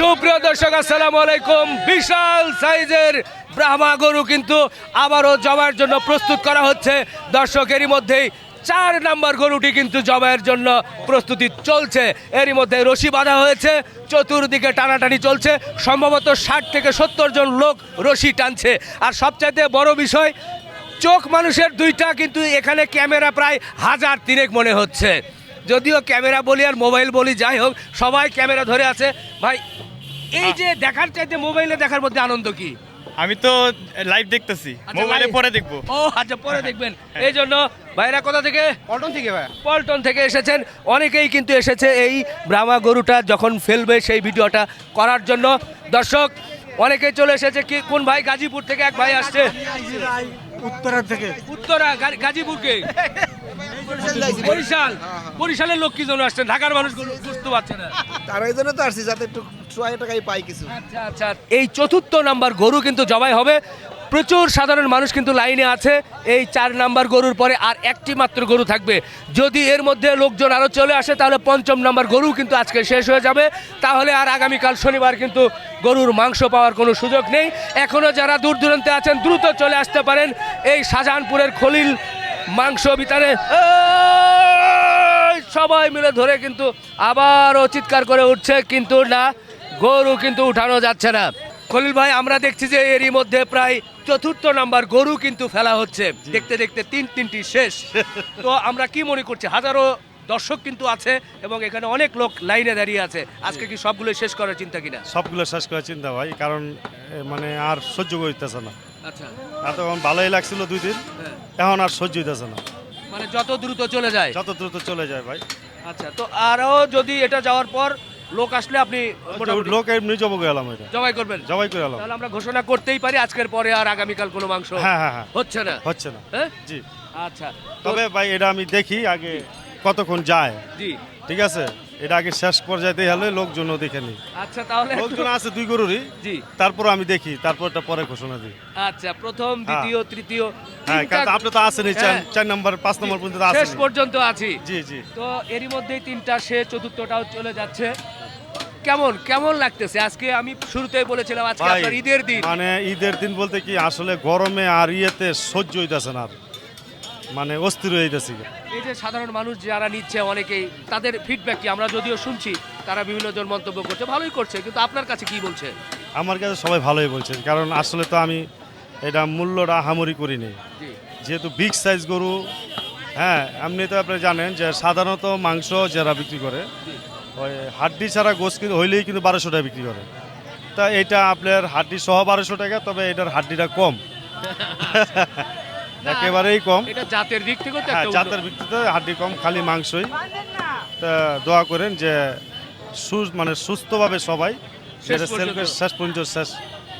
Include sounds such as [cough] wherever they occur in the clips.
সুপ্রিয় দর্শক, আসসালামু আলাইকুম। বিশাল সাইজের ব্রাহ্মা গরু কিন্তু আবারও জবাইয়ের জন্য প্রস্তুত করা হচ্ছে। দর্শকেরই মধ্যেই চার নাম্বার গরুটি কিন্তু জবাইয়ের জন্য প্রস্তুতি চলছে। এরই মধ্যে রশি বাঁধা হয়েছে, চতুর্দিকে টানাটানি চলছে। সম্ভবত ষাট থেকে সত্তর জন লোক রশি টানছে। আর সবচাইতে বড় বিষয়, চোখ মানুষের দুইটা কিন্তু এখানে ক্যামেরা প্রায় হাজার তিনেক মনে হচ্ছে। যদিও ক্যামেরা বলি আর মোবাইল বলি যাই হোক, সবাই ক্যামেরা ধরে আছে। ভাই এই যে দেখার চাইতে মোবাইলে দেখার মধ্যে আনন্দ কি? আমি তো লাইভ দেখতেছি। আচ্ছা, মোবাইলে পরে দেখব। ও আচ্ছা পরে দেখবেন। এই জন্য ভাইরা কোথা থেকে? পল্টন থেকে ভাই পল্টন থেকে এসেছেন। অনেকেই কিন্তু এসেছে এই ব্রাহ্মা গরুটা যখন ফেলবে সেই ভিডিওটা করার জন্য। দর্শক অনেকেই চলে এসেছে কি কোন ভাই গাজীপুর থেকে? এক ভাই আসছে। উত্তরা থেকে। উত্তরা গাজীপুরকে। বরিশাল। বরিশালের লোক কি জন্য আসছেন ঢাকার মানুষ বুঝতে পারছে না। তার এই জন্য তো আসছি যাতে একটু আচ্ছা আচ্ছা। এই চতুর্থ নাম্বার গরু কিন্তু জবাই হবে। প্রচুর সাধারণ মানুষ কিন্তু লাইনে আছে। এই চার নাম্বার গরুর পরে আর একটি মাত্র গরু থাকবে। যদি এর মধ্যে লোকজন আরও চলে আসে, তাহলে পঞ্চম নাম্বার গরু কিন্তু আজকে শেষ হয়ে যাবে। তাহলে আর আগামীকাল শনিবার কিন্তু গরুর মাংস পাওয়ার কোনো সুযোগ নেই। এখনও যারা দূর দূরান্তে আছেন, দ্রুত চলে আসতে পারেন। এই শাহজাহানপুরের খলিল মাংস বিতানে। সবাই মিলে ধরে কিন্তু আবারও চিৎকার করে উঠছে, কিন্তু না। গরু কিন্তু উঠানো যাচ্ছে না। খলিল ভাই আমরা দেখছি যে এরই মধ্যে প্রায় চতুর্থ নাম্বার গরু কিন্তু ফেলা হচ্ছে। দেখতে দেখতে তিন তিনটি শেষ। তো আমরা কি মনে করছি? হাজারো দর্শক কিন্তু আছে এবং এখানে অনেক লোক লাইনে দাঁড়িয়ে আছে। আজকে কি সবগুলো শেষ করার চিন্তা কিনা? সবগুলো শেষ করার চিন্তা ভাই কারণ মানে আর সহ্য করতেছে না। আচ্ছা। এতক্ষণ ভালোই লাগছিল দুই দিন হ্যাঁ। এখন আর সহ্য হইতেছে না। মানে যত দ্রুত চলে যায়। যত দ্রুত চলে যায় ভাই। আচ্ছা তো আরও যদি এটা যাওয়ার পর লোক আসলে আপনি লোক এমনি জব গেলাম এটা। জবাই করবেন? জবাই করে এলাম। তাহলে আমরা ঘোষণা করতেই পারি আজকের পরে আর আগামীকাল কোনো মাংস হ্যাঁ হ্যাঁ হ্যাঁ। হচ্ছে না। হচ্ছে না। হ্যাঁ? জি। আচ্ছা। তবে ভাই এটা আমি দেখি আগে কতক্ষণ যায়। জি। ঠিক আছে? এটা আগে শেষ পর্যায়ে হলে লোকজনও দেখে নি আচ্ছা তাহলে লোকজন আছে দুই গরুরই। জি। তারপর আমি দেখি তারপরটা পরে ঘোষণা দিই। আচ্ছা প্রথম দ্বিতীয় তৃতীয় হ্যাঁ আপনি তো আসেনি চার হ্যাঁ। চার নম্বর পাঁচ নম্বর পর্যন্ত শেষ পর্যন্ত আছি। জি জি। তো এরই মধ্যেই তিনটা শেষ চতুর্থটাও চলে যাচ্ছে। কেমন কেমন লাগতেছে? আজকে আমি শুরুতেই বলেছিলাম আজকে ভাই, আপনার ঈদের দিন। মানে ঈদের দিন বলতে কি আসলে গরমে আর ইয়েতে সহ্য হইতেছে না আর। মানে অস্থির যাইতেছি। এই যে সাধারণ মানুষ যারা নিচ্ছে অনেকেই তাদের ফিডব্যাক কি? আমরা যদিও শুনছি তারা বিভিন্ন জন মন্তব্য করছে ভালোই করছে কিন্তু আপনার কাছে কি বলছে? আমার কাছে সবাই ভালোই বলছেন কারণ আসলে তো আমি এটা মূল্যটা হামরি করিনি। জি। যেহেতু বিগ সাইজ গরু হ্যাঁ এমনি তো আপনি জানেন যে সাধারণত মাংস যারা বিক্রি করে ওই হাড্ডি ছাড়া গোস কিন্তু হইলেই কিন্তু বারোশো টাকা বিক্রি করে। তা এটা আপনার হাড্ডি সহ বারোশো টাকা তবে এটার হাড্ডিটা কম। [laughs] একেবারেই কম। এটা জাতের দিক থেকে হ্যাঁ জাতের ভিত্তিতে হাড্ডি কম খালি মাংসই। তা দোয়া করেন যে সু- মানে সুস্থভাবে সবাই সেটা শেষ পর্যন্ত শেষ।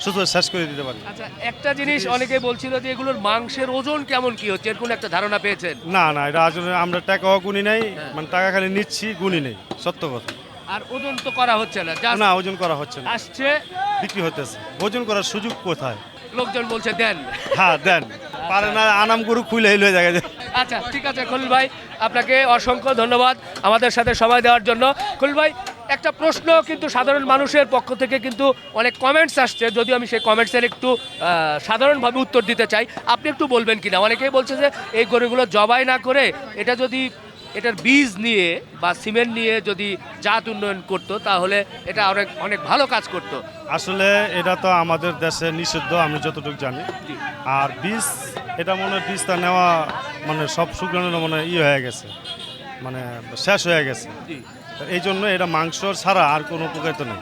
সুস্থ শেষ করে দিতে পারি আচ্ছা একটা জিনিস অনেকে বলছিল যে এগুলোর মাংসের ওজন কেমন কি হচ্ছে? এর কোনো একটা ধারণা পেয়েছেন? না না এটা আসলে আমরা টাকাও গুনি নাই হ্যাঁ। মানে টাকা খালি নিচ্ছি গুনি নেই সত্য কথা। আর ওজন তো করা হচ্ছে না যা না ওজন করা হচ্ছে না। আসছে। বিক্রি হতেছে ওজন করার সুযোগ কোথায়? লোকজন বলছে দেন। হ্যাঁ দেন। পারে না, আনাম গরু খুলে হইল দেখা যায় আচ্ছা ঠিক আছে খুল ভাই, আপনাকে অসংখ্য ধন্যবাদ আমাদের সাথে সময় দেওয়ার জন্য। খুল ভাই, একটা প্রশ্ন কিন্তু সাধারণ মানুষের পক্ষ থেকে কিন্তু অনেক কমেন্টস আসছে, যদিও আমি সেই কমেন্টসের একটু সাধারণভাবে উত্তর দিতে চাই। আপনি একটু বলবেন কিনা? অনেকেই বলছে যে, এই গরুগুলো জবাই না করে, এটা যদি এটার বীজ নিয়ে বা সিমেন্ট নিয়ে যদি জাত উন্নয়ন করতো তাহলে এটা অনেক অনেক ভালো কাজ করতো। আসলে এটা তো আমাদের দেশে নিষিদ্ধ আমি যতটুকু জানি। আর বীজ এটা মনে হয় বীজটা নেওয়া মানে সব শুকনো মানে ইয়ে হয়ে গেছে। মানে শেষ হয়ে গেছে। তো এই জন্য এটা মাংস ছাড়া আর কোনো উপকারিতা নেই।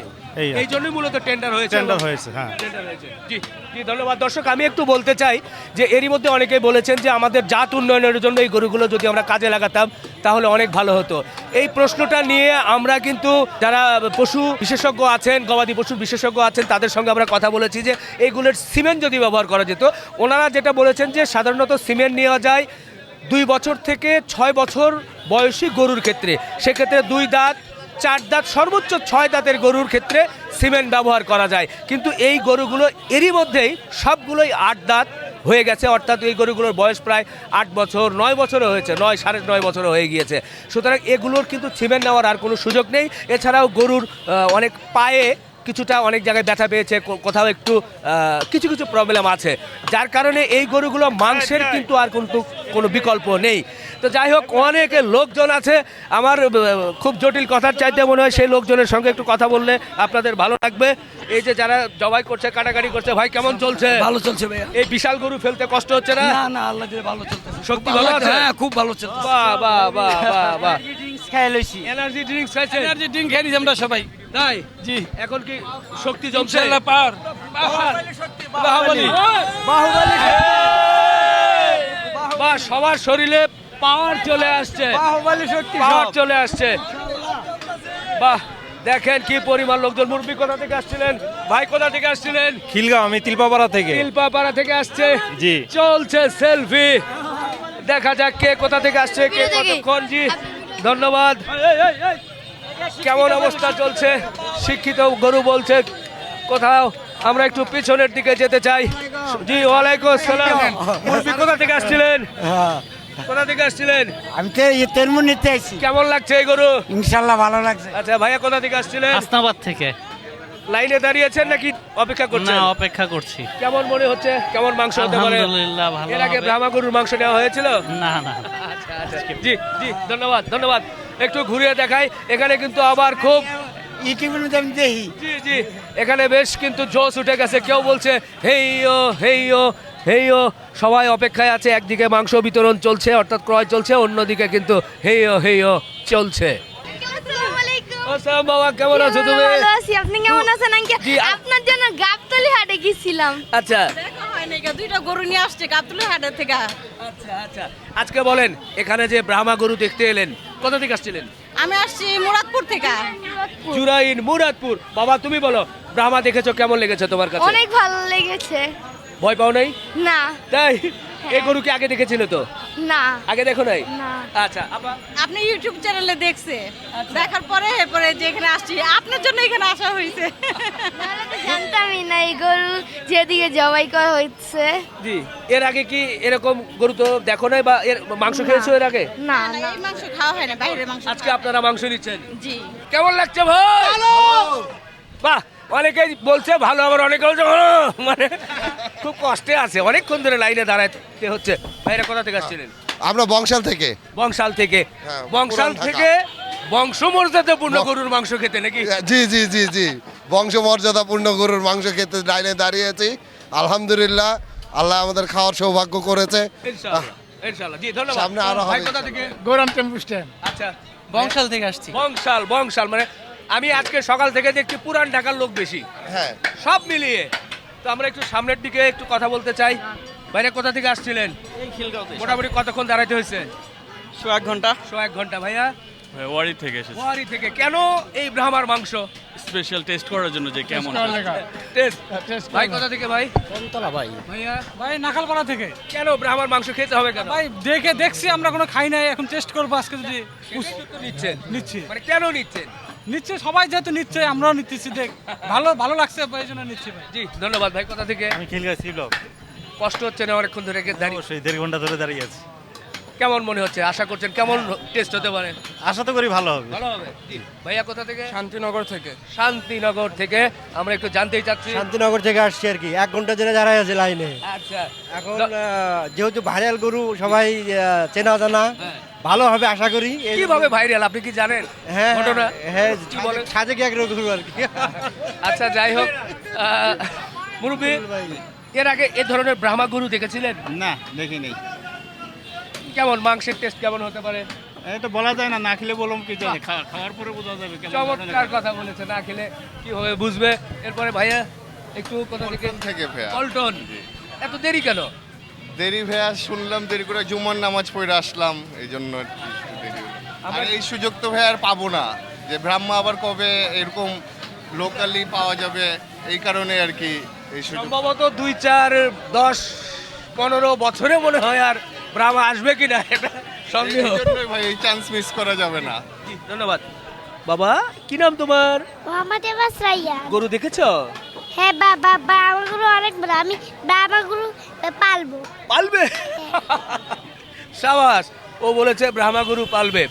নেই। এই এই জন্যই মূলত টেন্ডার হয়েছে টেন্ডার হয়েছে হ্যাঁ। টেন্ডার হয়েছে। জি। জি, ধন্যবাদ। দর্শক, আমি একটু বলতে চাই যে এরই মধ্যে অনেকেই বলেছেন যে আমাদের জাত উন্নয়নের জন্য এই গরুগুলো যদি আমরা কাজে লাগাতাম, তাহলে অনেক ভালো হতো। এই প্রশ্নটা নিয়ে আমরা কিন্তু যারা পশু বিশেষজ্ঞ আছেন, গবাদি পশুর বিশেষজ্ঞ আছেন, তাদের সঙ্গে আমরা কথা বলেছি যে এইগুলোর সিমেন্ট যদি ব্যবহার করা যেত, ওনারা যেটা বলেছেন যে সাধারণত সিমেন্ট নেওয়া যায় দুই বছর থেকে ছয় বছর বয়সী গরুর ক্ষেত্রে। সেক্ষেত্রে দুই দাঁত চার দাঁত, সর্বোচ্চ ছয় দাঁতের গরুর ক্ষেত্রে সিমেন্ট ব্যবহার করা যায়। কিন্তু এই গরুগুলো এরই মধ্যেই সবগুলোই আট দাঁত হয়ে গেছে, অর্থাৎ এই গরুগুলোর বয়স প্রায় আট বছর, নয় বছরে হয়েছে, নয় সাড়ে নয় বছরে হয়ে গিয়েছে। সুতরাং এগুলোর কিন্তু সিমেন্ট নেওয়ার আর কোনো সুযোগ নেই। এছাড়াও গরুর অনেক পায়ে কিছুটা অনেক জায়গায় ব্যথা পেয়েছে কো- কোথাও একটু কিছু কিছু প্রবলেম আছে। যার কারণে এই গরুগুলো মাংসের কিন্তু আর কিন্তু কোনো বিকল্প নেই। তো যাই হোক অনেক লোকজন আছে আমার খুব জটিল কথার চাইতে মনে হয় সেই লোকজনের সঙ্গে একটু কথা বললে আপনাদের ভালো লাগবে। এই যে যারা জবাই করছে কাটাকাটি করছে ভাই কেমন চলছে? ভালো চলছে ভাইয়া। এই বিশাল গরু ফেলতে কষ্ট হচ্ছে না? না না আল্লাহ ভালো চলতেছে শক্তি ভালো আছে? হ্যাঁ খুব ভালো চলছে বাহ বাহ বাহ বাহ বাহ। খেয়ে লইছি এনার্জি ড্রিঙ্কস খাইছেন এনার্জি ড্রিঙ্ক খেয়ে নিছি আমরা সবাই। তাই? জি। এখন কি শক্তি জমছে? বাহুবলী বা সবার শরীরে পাওয়ার চলে আসছে। বাহুবলী শক্তি পাওয়ার চলে আসছে। বাহ দেখেন কি পরিমাণ লোকজন। মুরব্বী কোথা থেকে আসছিলেন? ভাই কোথা থেকে আসছিলেন? খিলগাঁও আমি তিলপাপাড়া থেকে। তিলপাপাড়া থেকে আসছে। জি। চলছে সেলফি। দেখা যাক কে কোথা থেকে আসছে কে কতক্ষণ? জি ধন্যবাদ। কেমন অবস্থা চলছে? শিক্ষিত গরু বলছে কোথাও আমরা একটু পিছনের দিকে যেতে চাই। জি ওয়ালাইকুম আসসালাম। মুরব্বী কোথা থেকে আসছিলেন? কোথা থেকে আসছিলেন? আমি তো তেরমুন নিতে আইছি কেমন লাগছে এই গরু? ইনশাল্লাহ ভালো লাগছে। আচ্ছা ভাইয়া কোথা থেকে আসছিলেন? থেকে। লাইনে দাঁড়িয়েছেন নাকি অপেক্ষা না অপেক্ষা করছি। কেমন মনে হচ্ছে? কেমন মাংস হতে পারে? আলহামদুলিল্লাহ ভালো এর আগে ব্রাহ্মা গরুর মাংস নেওয়া হয়েছিল? না না। আচ্ছা আচ্ছা। জি জি ধন্যবাদ ধন্যবাদ। একটু ঘুরিয়ে দেখাই। এখানে কিন্তু আবার খুব ইউটিউবের মধ্যে আমি দেখি। জি জি। এখানে বেশ কিন্তু জোশ উঠে গেছে। কেউ বলছে হেই ও হেই ও হেই ও। সবাই অপেক্ষায় আছে। একদিকে মাংস বিতরণ চলছে অর্থাৎ ক্রয় চলছে। অন্যদিকে কিন্তু হেই ও হেই ও চলছে। বাবা কেমন আছো তুমি? আপনি কেমন আছেন আঙ্কেল? জি, আপ- আপনার জন্য গাবতলি হাটে গেছিলাম আচ্ছা। নাই দুইটা গরু নিয়ে আসছে গাবতুলের হাটের থেকে। আচ্ছা আচ্ছা। আজকে বলেন এখানে যে ব্রাহ্মা গরু দেখতে এলেন কোথা থেকে আসছিলেন? আমি আসছি মুরাদপুর থেকে। জুরাইন মুরাদপুর। বাবা তুমি বলো ব্রাহ্মা দেখেছ কেমন লেগেছে তোমার কাছে? অনেক ভালো লেগেছে। ভয় পাও নাই? না। তাই? এই গরু কি আগে দেখেছিলে তো? না। আগে দেখো নাই? না। আচ্ছা আপা। আপনি ইউটিউব চ্যানেলে দেখছে। দেখার পরে এরপরে যে এখানে আসছি আপনার জন্য এখানে আসা হয়েছে জানতামই না এই গরু যেদিকে জবাই করা হচ্ছে। জি এর আগে কি এরকম গরু তো দেখো নাই বা এর মাংস খেয়েছো এর আগে? না না, এই মাংস খাওয়া হয় না বাইরের মাংস আজকে আপনারা মাংস নিচ্ছেন? জি। কেমন লাগছে ভাই? বাহ অনেকেই বলছে ভালো আবার অনেকে বলছে মানে খুব কষ্টে আছে। অনেকক্ষণ ধরে লাইনে দাঁড়াতে হচ্ছে। ভাইরা কোথা থেকে আসছিলেন? আমরা বংশাল থেকে। বংশাল থেকে। হ্যাঁ, বংশাল। থেকে বংশমর্যাদাপূর্ণ গরুর মাংস খেতে নাকি? জি জি জি জি। বংশ মর্যাদাপূর্ণ গরুর মাংস খেতে লাইনে দাঁড়িয়েছি। আলহামদুলিল্লাহ আল্লাহ আমাদের খাওয়ার সৌভাগ্য করেছে। ইনশাআল্লাহ ইনশাআল্লাহ। জি ধন্যবাদ। সামনে আরও হবে। গৌরাম টেম্পু স্ট্যান্ড। আচ্ছা। বংশাল থেকে আসছি। বংশাল বংশাল। মানে আমি আজকে সকাল থেকে দেখছি পুরান ঢাকার লোক বেশি। হ্যাঁ। সব মিলিয়ে তো আমরা একটু সামনের দিকে একটু কথা বলতে চাই। বাইরে কোথা থেকে আসছিলেন? মোটামুটি কতক্ষণ দাঁড়াইতে হয়েছে? শো এক ঘণ্টা। শো এক ঘণ্টা ভাইয়া? ওয়ারি থেকে এসেছি। গুয়াহাটি থেকে। কেন এই ব্রাহ্মার মাংস? স্পেশাল টেস্ট করার জন্য যে কেমন টেস্ট ভাই কোথা থেকে ভাই? কোনতলা ভাই। ভাইয়া? ভাই নাখালপাড়া থেকে। কেন ব্রাহ্মার মাংস খেতে হবে কেন? ভাই দেখে দেখছি আমরা কোনো খাই নাই এখন টেস্ট করব আজকে যদি নিচ্ছেন। নিচ্ছি। মানে কেন নিচ্ছেন? নিচ্ছে সবাই যেহেতু নিচ্ছে আমরাও নিতেছি দেখ ভালো ভালো লাগছে এই জন্য নিচ্ছি ভাই। জি ধন্যবাদ ভাই কোথা থেকে? আমি খিলগাঁও সি ব্লক কষ্ট হচ্ছে না অনেকক্ষণ ধরে দাঁড়িয়ে অবশ্যই দেড় ঘণ্টা ধরে দাঁড়িয়ে আছি। কেমন মনে হচ্ছে? আশা করছেন কেমন টেস্ট হতে পারে? আশা তো করি ভালো হবে। ভালো হবে। জি ভাইয়া কোথা থেকে? শান্তিনগর থেকে। শান্তিনগর থেকে। আমরা একটু জানতেই চাচ্ছি শান্তিনগর থেকে আসছি আর কি এক ঘণ্টা ধরে দাঁড়ায় আছে লাইনে। আচ্ছা। এখন যেহেতু ভাইরাল গরু সবাই চেনা জানা হ্যাঁ। ভালো হবে আশা করি। কীভাবে ভাইরাল আপনি কি জানেন হ্যাঁ ঘটনা? হ্যাঁ কি বলেন? সাজে কি এক গরু আর কি? আচ্ছা যাই হোক আহ, মুরব্বী এর আগে এ ধরনের ব্রাহ্মা গরু দেখেছিলেন? না দেখি নেই কেমন মাংসের টেস্ট কেমন হতে পারে? এটা বলা যায় না না খেলে বললাম কি জানি খাওয়ার পরে বোঝা যাবে চমৎকার কথা বলেছে না খেলে কি হবে বুঝবে? এরপরে ভাইয়া একটু কথা থেকে? পল্টন। এত দেরি কেন? দেরি ভাইয়া শুনলাম দেরি করে জুমার নামাজ পড়ে আসলাম এই জন্য আর কি একটু দেরি। হলো। আর এই সুযোগ তো ভাই আর পাবো না যে ব্রাহ্মা আবার কবে এরকম লোকালি পাওয়া যাবে এই কারণে আর কি এই সুযোগ। সম্ভবত দুই চার দশ পনেরো বছরে মনে হয় আর ব্রাহ্মা আসবে কিনা এটা সন্দেহ। এই জন্যই ভাই এই চান্স মিস করা যাবে না। জি, ধন্যবাদ। বাবা কি নাম তোমার? মোহাম্মদ এবাস রাইয়া। গরু দেখেছ? হ্যাঁ বাবা বাবা গরু অনেক বড়। আমি বাবা গরু আহ, পালবো। পালবে? সাবাস ও বলেছে ব্রাহ্মা গরু পালবে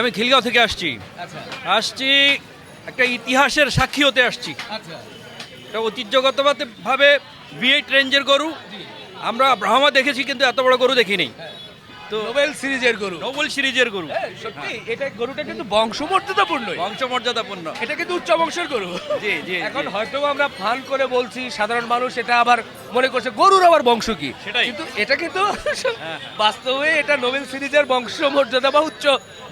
আমি খিলগাঁও থেকে আসছি। আচ্ছা। আসছি একটা ইতিহাসের সাক্ষী হতে আসছি। একটা ঐতিহ্যগতভাবে ভাবে ভিএইট রেঞ্জের গরু। আমরা ব্রাহ্মা দেখেছি কিন্তু এত বড় গরু দেখিনি। তো নোবেল সিরিজের গরু। ডবল সিরিজের গরু। হ্যাঁ, সত্যি এটা গরুটা কিন্তু বংশমর্যাদাপূর্ণ। বংশমর্যাদাপূর্ণ। এটা কিন্তু উচ্চ বংশের গরু। জি, জি, এখন হয়তো আমরা ফান করে বলছি সাধারণ মানুষ এটা আবার মনে করছে গরুর আবার বংশ কি? কিন্তু এটা কিন্তু বাস্তবে এটা নোবেল সিরিজের বংশমর্যাদা বা উচ্চ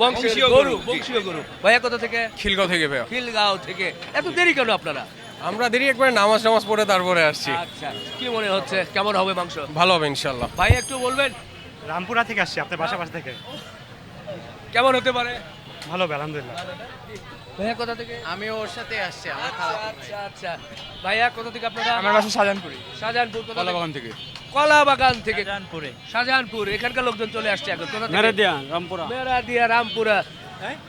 বংশীয় গরু। গরু, বংশীয় গরু। ভাইয়া কোথা থেকে? খিলগাঁও থেকে ভাইয়া। খিলগাঁও থেকে। এত দেরি কেন আপনারা? আমরা দেরি একবার নামাজ নামাজ পড়ে তারপরে আসছি। আচ্ছা কি মনে হচ্ছে? কেমন হবে মাংস? ভালো হবে ইনশাল্লাহ ভাই একটু বলবেন? রামপুরা থেকে আসছি আপনার বাসা পাশ থেকে। কেমন হতে পারে? ভালো আলহামদুলিল্লাহ। ভাইয়া কোথা থেকে? আমি ওর সাথে আসছি আচ্ছা আচ্ছা আচ্ছা। ভাইয়া কোথা থেকে আপনারা? আমার বাসা শাহজাহানপুরি। শাহজাহানপুর কোথা থেকে? কলাবাগান থেকে। কলা বাগান থেকে। শাহজাহানপুরে। শাহজাহানপুর এখানকার লোকজন চলে আসছে এখন কোথা থেকে? রামপুরা। মেরাদিয়া রামপুরা।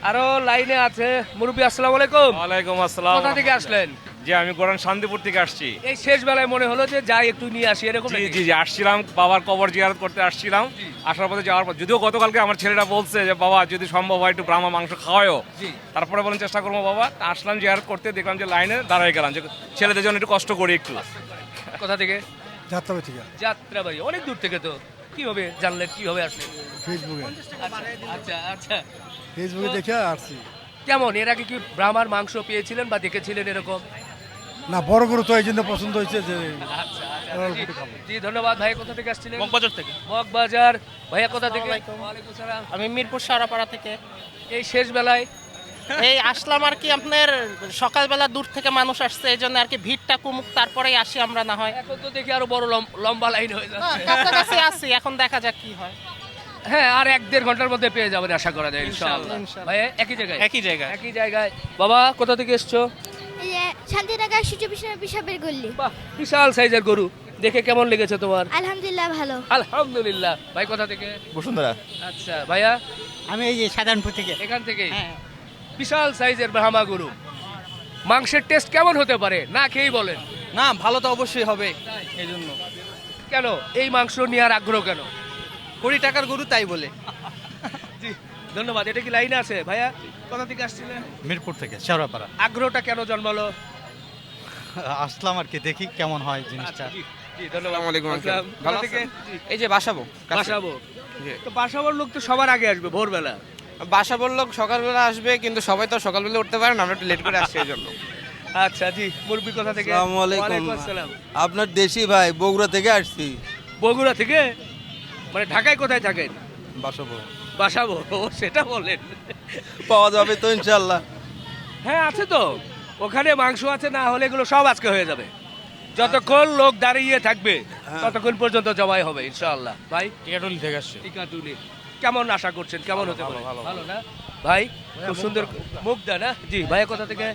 আরও লাইনে আছে। মুরব্বী আসসালামু আলাইকুম। ওয়ালাইকুম আসসালাম। কোথা থেকে আসলেন? জি আমি গোরান শান্তিপুর থেকে আসছি। এই শেষ বেলায় মনে হলো যে যাই একটু নিয়ে আসি এরকম জি জি জি আসছিলাম বাবার কবর জিয়ারত করতে আসছিলাম। আসার পথে যাওয়ার পর যদিও গতকালকে আমার ছেলেরা বলছে যে বাবা যদি সম্ভব হয় একটু ব্রাহ্মা মাংস খাওয়ায়ও। তারপরে বলেন চেষ্টা করব বাবা। আসলাম জিয়ারত করতে দেখলাম যে লাইনে দাঁড়ায় গেলাম যে ছেলেদের জন্য একটু কষ্ট করি একটু। কোথা থেকে? যাত্রা থেকে। যাত্রাবাড়ি অনেক দূর থেকে তো। কীভাবে জানলেন কীভাবে আসলেন? ফেসবুকে। আচ্ছা আচ্ছা ফেসবুকে দেখে আসছি। কেমন এর আগে কি ব্রাহ্মার মাংস পেয়েছিলেন বা দেখেছিলেন এরকম? না বড় গরু তো এই জন্য পছন্দ হয়েছে যে আচ্ছা আচ্ছা। জি, ধন্যবাদ। ভাই কোথা থেকে আসছিলেন? মগবাজার থেকে। মগবাজার। ভাইয়া কোথা থেকে? আমি মিরপুর সারাপাড়া থেকে। এই শেষ বেলায়? এই আসলাম আর কি আপনার সকালবেলা দূর থেকে মানুষ আসছে এই জন্য আর কি ভিড়টা কমুক তারপরেই আসি আমরা না হয়। এখন তো দেখি আরও বড় লম- লম্বা লাইন হয়ে যাচ্ছে। কাছাকাছি আসি এখন দেখা যাক কি হয়। হ্যাঁ আর এক দেড় ঘণ্টার মধ্যে পেয়ে যাবেন আশা করা যায় ইনশাআল্লাহ। ভাই একই জায়গায়? একই জায়গায়। একই জায়গায়। বাবা কোথা থেকে এসছো? শান্তিনগর সূর্য পিসাবের গল্লি বাহ বিশাল সাইজের গরু। দেখে কেমন লেগেছে তোমার? আলহামদুলিল্লাহ ভালো। আলহামদুলিল্লাহ। ভাই কোথা থেকে? বসুন্ধরা। আচ্ছা ভাইয়া? আমি এই যে সাধারণপুর থেকে। এখান থেকে হ্যাঁ। বিশাল সাইজের ব্রাহ্মা গরু। মাংসের টেস্ট কেমন হতে পারে? না খেয়েই বলেন। না ভালো তো অবশ্যই হবে এই জন্য কেন? এই মাংস নেওয়ার আগ্রহ কেন? কুড়ি টাকার গরু তাই বলে। জি ধন্যবাদ। এটা কি লাইনে আছে? ভাইয়া কোথা থেকে আসছিলেন? মিরপুর থেকে শেওড়াপাড়া। আগ্রহটা কেন জন্মালো? আসলাম আর কি দেখি কেমন হয় জিনিসটা। জি জি ধন্যবাদ। আসসালামু আলাইকুম ভালো থেকে এই যে বাসাবো বাসাবো। তো বাসাবোর লোক তো সবার আগে আসবে ভোরবেলা। বাসাবোর লোক সকালবেলা আসবে কিন্তু সবাই তো সকালবেলা উঠতে পারে না আমরা একটু লেট করে আসছি এই জন্য। আচ্ছা জি মুরব্বী কোথা থেকে? আসসালামু আলাইকুম। ওয়ালাইকুম আসসালাম। আপনার দেশি ভাই বগুড়া থেকে আসছি। বগুড়া থেকে? মানে ঢাকায় কোথায় থাকেন? বাসাবো। বাসাবো ও সেটা বলেন। পাওয়া যাবে তো ইনশাল্লাহ হ্যাঁ আছে তো। ওখানে মাংস আছে না হলে এগুলো সব আজকে হয়ে যাবে। যতক্ষণ লোক দাঁড়িয়ে থাকবে ততক্ষণ পর্যন্ত জবাই হবে ইনশাআল্লাহ। ভাই? টিকাটুলি থেকে আসছে। টিকাটুলি। কেমন আশা করছেন? কেমন হতে পারে? ভালো না? ভাই খুব সুন্দর মুগ্ধা না? জি ভাই কোথা থেকে?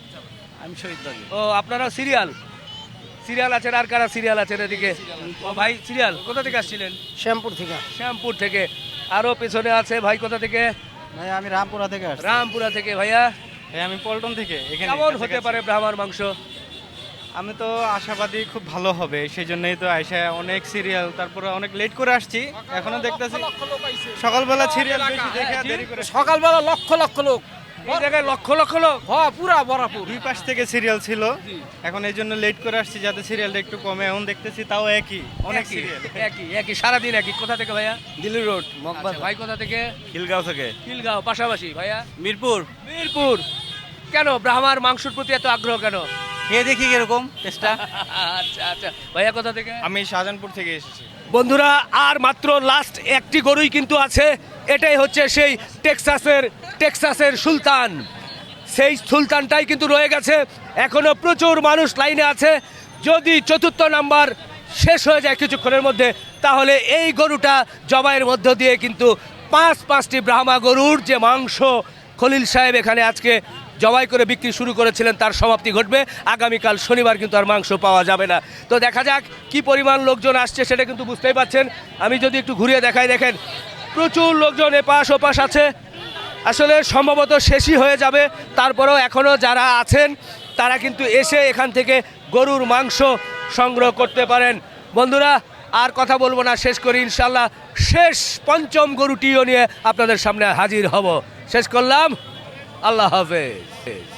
আমি শহীদ ও আপনারা সিরিয়াল? সিরিয়াল আছেন আর কারা সিরিয়াল আছেন এদিকে? ও ভাই সিরিয়াল কোথা থেকে আসছিলেন? শ্যামপুর থেকে। শ্যামপুর থেকে। আরও পেছনে আছে ভাই কোথা থেকে? ভাই আমি রামপুরা থেকে আসছি। রামপুরা থেকে ভাইয়া। আমি পল্টন থেকে এখানে। কেমন হতে পারে ব্রাহ্মার মাংস? আমি তো আশাবাদী খুব ভালো হবে সেই জন্যই তো আইসা অনেক সিরিয়াল তারপরে অনেক লেট করে আসছি এখনও দেখতেছি। সকালবেলা সিরিয়াল বেশি দেখে দেরি করে সকালবেলা লক্ষ লক্ষ লোক। এই জায়গায় লক্ষ লক্ষ লোক। হ পুরা বরাপুর দুই পাশ থেকে সিরিয়াল ছিল। এখন এই জন্য লেট করে আসছি যাতে সিরিয়ালটা একটু কমে। এখন দেখতেছি তাও একই অনেক সিরিয়াল একই একই সারাদিন একই। কোথা থেকে ভাইয়া? দিল্লি রোড আচ্ছা, ভাই কোথা থেকে? খিলগাঁও থেকে। খিলগাঁও পাশাপাশি ভাইয়া? মিরপুর। মিরপুর। কেন? ব্রাহ্মার মাংসর প্রতি এত আগ্রহ কেন? খেয়ে দেখি এরকম টেস্টটা। আচ্ছা আচ্ছা। ভাইয়া কোথা থেকে? আমি শাহজাহানপুর থেকে এসেছি। বন্ধুরা আর মাত্র লাস্ট একটি গরুই কিন্তু আছে। এটাই হচ্ছে সেই টেক্সাসের টেক্সাসের সুলতান। সেই সুলতানটাই কিন্তু রয়ে গেছে। এখনও প্রচুর মানুষ লাইনে আছে। যদি চতুর্থ নাম্বার শেষ হয়ে যায় কিছুক্ষণের মধ্যে তাহলে এই গরুটা জবাইয়ের মধ্য দিয়ে কিন্তু পাঁচ পাঁচটি ব্রাহ্মা গরুর যে মাংস খলিল সাহেব এখানে আজকে জবাই করে বিক্রি শুরু করেছিলেন, তার সমাপ্তি ঘটবে। আগামীকাল শনিবার কিন্তু আর মাংস পাওয়া যাবে না। তো দেখা যাক কি পরিমাণ লোকজন আসছে, সেটা কিন্তু বুঝতেই পাচ্ছেন। আমি যদি একটু ঘুরিয়ে দেখাই, দেখেন, প্রচুর লোকজন এপাশ ওপাশ আছে। আসলে সম্ভবত শেষই হয়ে যাবে। তারপরেও এখনও যারা আছেন, তারা কিন্তু এসে এখান থেকে গরুর মাংস সংগ্রহ করতে পারেন। বন্ধুরা, আর কথা বলব না, শেষ করি ইনশাল্লাহ শেষ পঞ্চম গরুটিও নিয়ে আপনাদের সামনে হাজির হব। শেষ করলাম। আল্লাহ হাফেজ।